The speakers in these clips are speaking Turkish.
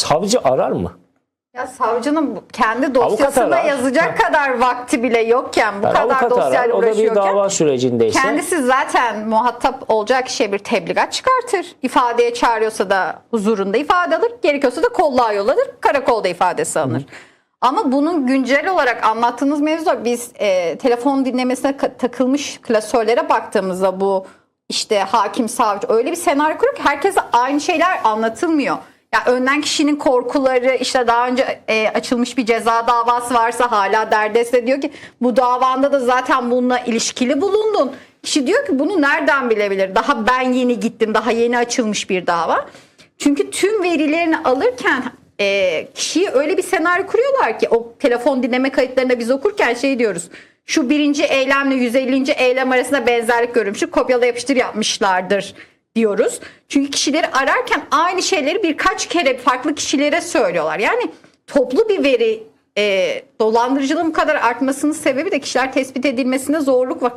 savcı arar mı? Ya savcının kendi dosyasına arar. yazacak kadar vakti bile yokken bu Yani kadar arar, dosyayla o da bir uğraşıyorken dava sürecindeyse. kendisi zaten muhatap olacak kişiye bir tebligat çıkartır. İfadeye çağırıyorsa da huzurunda ifade alır. Gerekiyorsa da kolluğa yollanır. Karakolda ifadesi alınır. Ama bunun güncel olarak anlattığınız mevzu biz e, telefon dinlemesine takılmış klasörlere baktığımızda bu işte hakim savcı öyle bir senaryo kuruyor ki herkese aynı şeyler anlatılmıyor. Ya önden kişinin korkuları işte daha önce e, açılmış bir ceza davası varsa hala derdest diyor ki bu davanda da zaten bununla ilişkili bulundun. Kişi diyor ki bunu nereden bilebilir? Daha ben yeni gittim daha yeni açılmış bir dava. Çünkü tüm verilerini alırken e, kişiyi öyle bir senaryo kuruyorlar ki o telefon dinleme kayıtlarında biz okurken şey diyoruz. Şu birinci eylemle 150. eylem arasında benzerlik görülmüştür. Kopyala yapıştır yapmışlardır diyoruz. Çünkü kişileri ararken aynı şeyleri birkaç kere farklı kişilere söylüyorlar. Yani toplu bir veri e, dolandırıcılığın bu kadar artmasının sebebi de kişiler tespit edilmesinde zorluk var.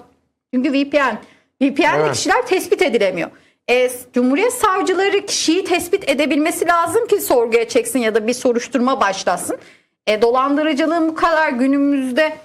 Çünkü VPN. VPN'de Evet. kişiler tespit edilemiyor. E, Cumhuriyet savcıları kişiyi tespit edebilmesi lazım ki sorguya çeksin ya da bir soruşturma başlasın. E, dolandırıcılığın bu kadar günümüzde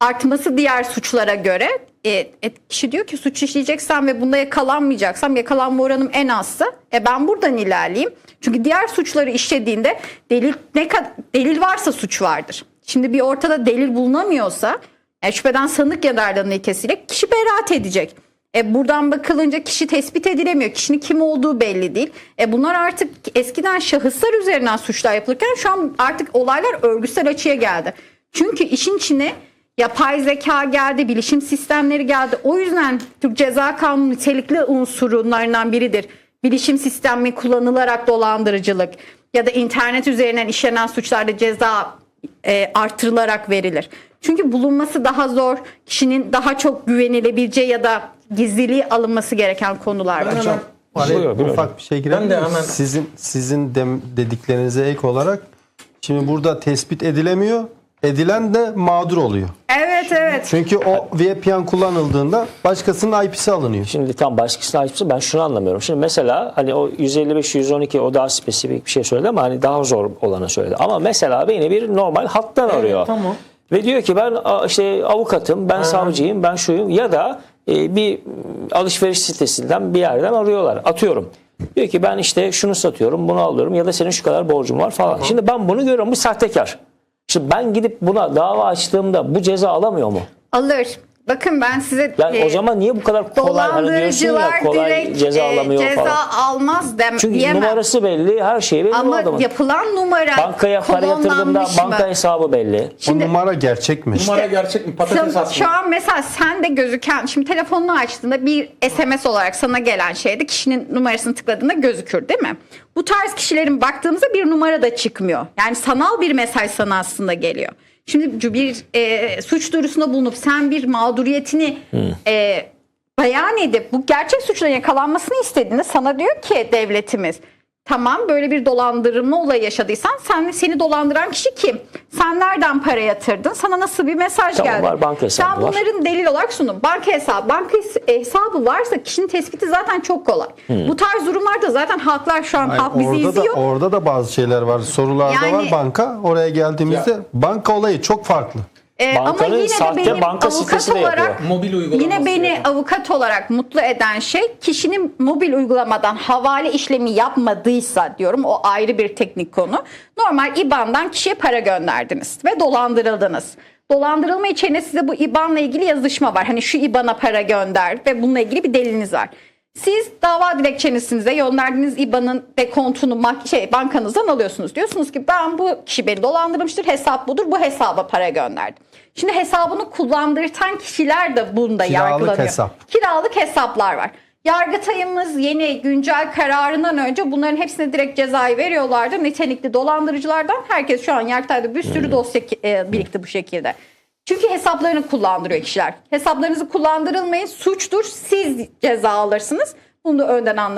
artması diğer suçlara göre e, e, kişi diyor ki suç işleyeceksem ve bunda yakalanmayacaksam yakalanma oranım en azsa e, ben buradan ilerleyeyim. Çünkü diğer suçları işlediğinde delil ne kadar delil varsa suç vardır. Şimdi bir ortada delil bulunamıyorsa e, şüpheden sanık yararlanma ilkesiyle kişi beraat edecek. E buradan bakılınca kişi tespit edilemiyor. Kişinin kim olduğu belli değil. E bunlar artık eskiden şahıslar üzerinden suçlar yapılırken şu an artık olaylar örgüsel açıya geldi. Çünkü işin içine yapay zeka geldi, bilişim sistemleri geldi. O yüzden Türk Ceza Kanunu nitelikli unsurlarından biridir. Bilişim sistemi kullanılarak dolandırıcılık ya da internet üzerinden işlenen suçlarda ceza e, artırılarak verilir. Çünkü bulunması daha zor, kişinin daha çok güvenilebileceği ya da gizliliği alınması gereken konular var. Buyur, araya ufak bir şey girebilir Ben de hemen- Sizin, sizin dem- dediklerinize ek olarak şimdi burada tespit edilemiyor. Edilen de mağdur oluyor. Evet evet. Çünkü o VPN kullanıldığında başkasının IP'si alınıyor. Şimdi tam başkasına açıkçası ben şunu anlamıyorum. Şimdi mesela hani o 155 112 o daha spesifik bir şey söyledi ama hani daha zor olanı söyledi. Ama mesela beni bir normal hattan arıyor. tamam. Ve diyor ki ben işte avukatım, ben savcıyım, ben şuyum ya da e, bir alışveriş sitesinden bir yerden arıyorlar. Atıyorum. Diyor ki ben işte şunu satıyorum, bunu alıyorum ya da senin şu kadar borcun var falan. Şimdi ben bunu görüyorum bu sahtekar. Şimdi ben gidip buna dava açtığımda bu ceza alamıyor mu? Alır. Bakın ben size Yani e, o zaman niye bu kadar kolay hani diyorsun ya kolay ceza e, alamıyor ceza falan. almaz dem Çünkü diyemem. numarası belli, her şey belli Ama adamın. yapılan numara Bankaya para yatırdığında mı? banka hesabı belli. Şimdi- o numara gerçek mi? Numara gerçek mi? Patates Şu, atma. şu an mesela sende gözüken şimdi telefonunu açtığında bir SMS olarak sana gelen şeyde kişinin numarasını tıkladığında gözükür değil mi? Bu tarz kişilerin baktığımızda bir numara da çıkmıyor. Yani sanal bir mesaj sana aslında geliyor. Şimdi bir e, suç duyurusunda bulunup sen bir mağduriyetini e, beyan edip bu gerçek suçların yakalanmasını istediğinde sana diyor ki devletimiz tamam böyle bir dolandırılma olayı yaşadıysan sen seni dolandıran kişi kim? Sen nereden para yatırdın? Sana nasıl bir mesaj Tamam, geldi? var, banka hesabı Sen var. bunların delil olarak sundun. Banka hesabı, banka hes- hesabı varsa kişinin tespiti zaten çok kolay. Bu tarz durumlarda zaten halklar şu an Hayır, halk bizi orada da izliyor. orada da bazı şeyler var. Sorularda Yani- var banka. Oraya geldiğimizde Ya. banka olayı çok farklı. Ee, ama yine de sahte benim banka avukat sitesi de olarak yapıyor. Mobil uygulaması Yine beni yapan. avukat olarak mutlu eden şey kişinin mobil uygulamadan havale işlemi yapmadıysa diyorum o ayrı bir teknik konu. Normal IBAN'dan kişiye para gönderdiniz ve dolandırıldınız. Dolandırılma içerisinde size bu IBAN'la ilgili yazışma var. Hani şu IBAN'a para gönder ve bununla ilgili bir deliliniz var. Siz dava dilekçenize gönderdiğiniz IBAN'ın dekontunu şey, bankanızdan alıyorsunuz. Diyorsunuz ki ben bu kişi beni dolandırmıştır, hesap budur, bu hesaba para gönderdim. Şimdi hesabını kullandırtan kişiler de bunda Kiralık yargılanıyor. hesap. Kiralık hesaplar var. Yargıtayımız yeni güncel kararından önce bunların hepsine direkt cezayı veriyorlardı. Nitelikli dolandırıcılardan herkes şu an Yargıtay'da bir sürü dosya e, birikti bu şekilde. Çünkü hesaplarını kullandırıyor kişiler. Hesaplarınızı kullandırılmayın suçtur siz ceza alırsınız. Bunu da önden anlat